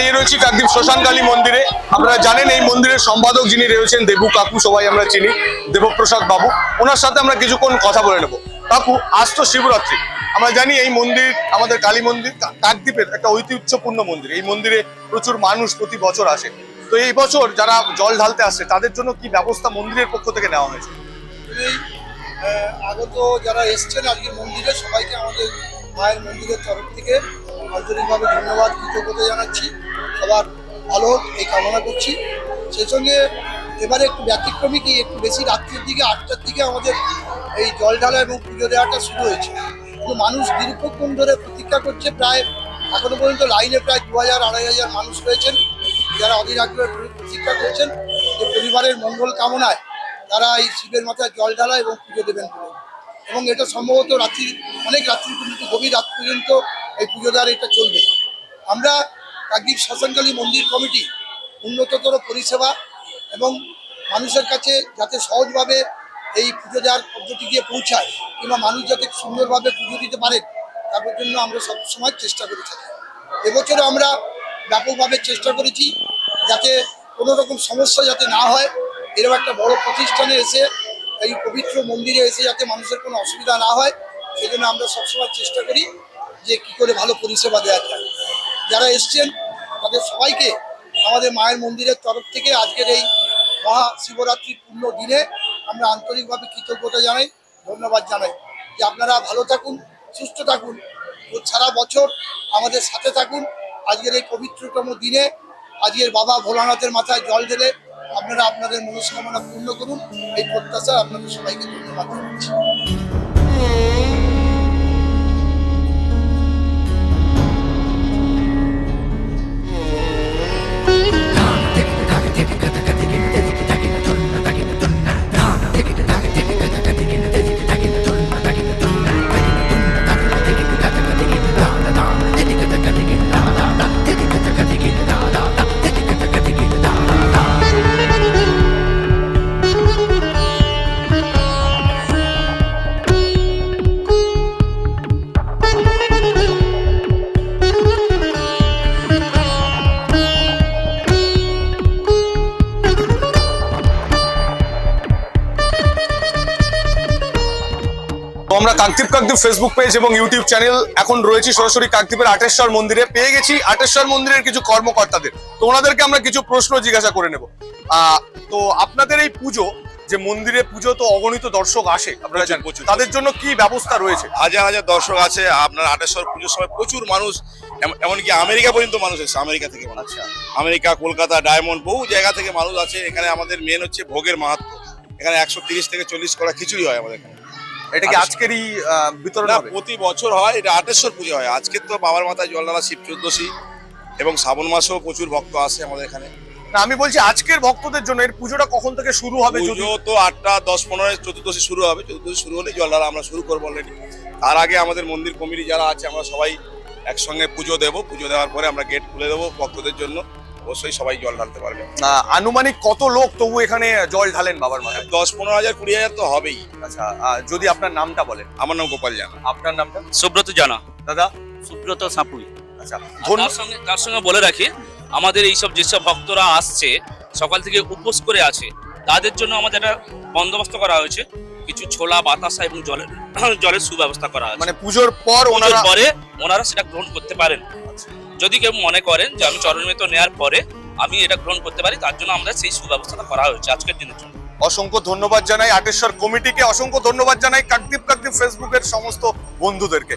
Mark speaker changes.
Speaker 1: দাঁড়িয়ে রয়েছি কাকদ্বীপ শ্মশানকালী মন্দিরে। আপনারা জানেন এই মন্দিরের সম্পাদক যিনি রয়েছেন, দেবু কাকু, সবাই আমরা চিনি, দেবপ্রসাদ বাবু। ওনার সাথে আমরা কিছুক্ষণ কথা বলে নেব। কাকু, আজ তো শিবরাত্রি। আমরা জানি এই মন্দির, আমাদের কালী মন্দির কাকদ্বীপের একটা ঐতিহ্যপূর্ণ মন্দির। এই মন্দিরে প্রচুর মানুষ প্রতি বছর আসে। তো এই বছর যারা জল ঢালতে আসছে, তাদের জন্য কি ব্যবস্থা মন্দিরের পক্ষ থেকে নেওয়া হয়েছে?
Speaker 2: আগত যারা এসছেন আজকে মন্দিরে, সবাইকে আমাদের মায়ের মন্দিরের তরফ থেকে আন্তরিকভাবে ধন্যবাদ, কৃতজ্ঞতা জানাচ্ছি। সবার ভালো এই কামনা করছি। সেই সঙ্গে এবারে একটু ব্যতিক্রমী কি, একটু বেশি রাত্রির দিকে, আটটার দিকে আমাদের এই জল ঢালা এবং পুজো দেওয়াটা শুরু হয়েছে। কিন্তু মানুষ দীর্ঘক্ষণ ধরে প্রতীক্ষা করছে, প্রায় এখনও পর্যন্ত লাইনে প্রায় দু হাজার, আড়াই হাজার মানুষ রয়েছেন। যারা অধীর আগ্রহে প্রতীক্ষা করছেন যে পরিবারের মঙ্গল কামনায় তারা এই শিবের মাথায় জল ঢালা এবং পুজো দেবেন। এবং এটা সম্ভবত রাত্রি, অনেক রাত্রি পর্যন্ত গভীর রাত পর্যন্ত এই পুজো দেওয়ার এটা চলবে। আমরা কাকদ্বীপ শ্মশানকালী মন্দির কমিটি উন্নততর পরিষেবা এবং মানুষের কাছে যাতে সহজভাবে এই পুজো দেওয়ার পদ্ধতি গিয়ে পৌঁছায় কিংবা মানুষ যাতে সুন্দরভাবে পুজো দিতে পারেন তার জন্য আমরা সবসময় চেষ্টা করে থাকি। এবছরও আমরা ব্যাপকভাবে চেষ্টা করেছি যাতে কোনো রকম সমস্যা যাতে না হয়। এরকম একটা বড় প্রতিষ্ঠানে এসে এই পবিত্র মন্দিরে এসে যাতে মানুষের কোনো অসুবিধা না হয় সেই জন্য আমরা সবসময় চেষ্টা করি যে কি করে ভালো পরিষেবা দেওয়া যায়। যারা এসছেন তাদের সবাইকে আমাদের মায়ের মন্দিরের তরফ থেকে আজকের এই মহা শিবরাত্রির পূর্ণ দিনে আমরা আন্তরিকভাবে কৃতজ্ঞতা জানাই, ধন্যবাদ জানাই। যে আপনারা ভালো থাকুন, সুস্থ থাকুন। ও সারা বছর আমাদের সাথে থাকুন। আজকের এই পবিত্রতম দিনে আজকের বাবা ভোলানাথের মাথায় জল ঢেলে আপনারা আপনাদের মনস্কামনা পূর্ণ করুন। এই প্রত্যাশা আপনাদের সবাইকে ধন্যবাদ জানাচ্ছি।
Speaker 1: আমরা কাকদ্বীপ কাকদ্বীপ ফেসবুক পেজ এবং ইউটিউব চ্যানেল এখন রয়েছি। সরাসরি কাকদ্বীপের আটেশ্বর মন্দিরে পেয়ে গেছি। আটেশ্বর মন্দিরের কিছু কর্মকর্তাদের। তো ওনাদেরকে আমরা কিছু প্রশ্ন জিজ্ঞাসা করে নেব। আহ, তো আপনাদের এই পুজো যে মন্দিরে পুজো তো অগণিত দর্শক আসে আপনারা জানেন। তাদের জন্য কি ব্যবস্থা রয়েছে?
Speaker 3: হাজার হাজার দর্শক আছে। আপনার আটেশ্বর পুজোর সময় প্রচুর মানুষ এমনকি আমেরিকা পর্যন্ত মানুষ এসেছে আমেরিকা থেকে মানুষ।
Speaker 1: আচ্ছা।
Speaker 3: আমেরিকা কলকাতা ডায়মন্ড বহু জায়গা থেকে মানুষ আছে। এখানে আমাদের মেন হচ্ছে ভোগের মাহাত্ম। এখানে একশো তিরিশ থেকে চল্লিশ করা খিচুড়ি হয় আমাদের এখানে।
Speaker 1: এটা কি। আজকেরই বিতরণ হবে?
Speaker 3: প্রতি বছর হয় এটা আটেশ্বর পুজো হয়। আজকে তো বাবার মাথায় জলডালা শিব চোদ্দশী এবং শ্রাবণ মাসেও প্রচুর ভক্ত আসে আমাদের এখানে।
Speaker 1: না আমি বলছি আজকের ভক্তদের জন্য এর পুজোটা কখন থেকে শুরু হবে
Speaker 3: পুজো তো আটটা দশ পনেরো চতুর্দশী শুরু হবে। চতুর্দশী শুরু হলে জলডালা আমরা শুরু করব অলরেডি তার আগে আমাদের মন্দির কমিটি যারা আছে আমরা সবাই একসঙ্গে পুজো দেবো। পুজো দেওয়ার পরে আমরা গেট খুলে দেবো ভক্তদের জন্য। অবশ্যই সবাই জল ঢালতে পারবে।
Speaker 1: আনুমানিক কত লোক তবু এখানে জল ঢালেন বাবার মাথায়?
Speaker 3: দশ পনেরো হাজার কুড়ি হাজার তো হবেই।
Speaker 1: আচ্ছা যদি আপনার নামটা বলেন।
Speaker 3: আমার নাম গোপাল জানা।
Speaker 1: আপনার নামটা?
Speaker 4: সুব্রত জানা।
Speaker 1: দাদা?
Speaker 4: সুব্রত সাপুই।
Speaker 1: আচ্ছা
Speaker 4: তার সঙ্গে তার সঙ্গে বলে রাখি আমাদের এইসব যেসব ভক্তরা আসছে সকাল থেকে উপোস করে আছে তাদের জন্য আমাদের একটা বন্দোবস্ত করা হয়েছে। কিছু ছোলা বাতাসা এবং জলের জলের সুব্যবস্থা করা আছে।
Speaker 1: মানে পুজোর পর ওনারা
Speaker 4: পরে ওনারা সেটা গ্রহণ করতে পারেন।
Speaker 1: আচ্ছা।
Speaker 4: যদি কেউ মনে করেন যে আমি চরণমিত নেওয়ার পরে আমি এটা গ্রহণ করতে পারি, তার জন্য আমরা সেই সুব্যবস্থাটা করা হয়েছে আজকের দিনের জন্য।
Speaker 1: অসংখ্য ধন্যবাদ জানাই আটেশ্বর কমিটিকে, অসংখ্য ধন্যবাদ জানাই কাকদীপ কাকদীপ ফেসবুকের সমস্ত বন্ধুদেরকে।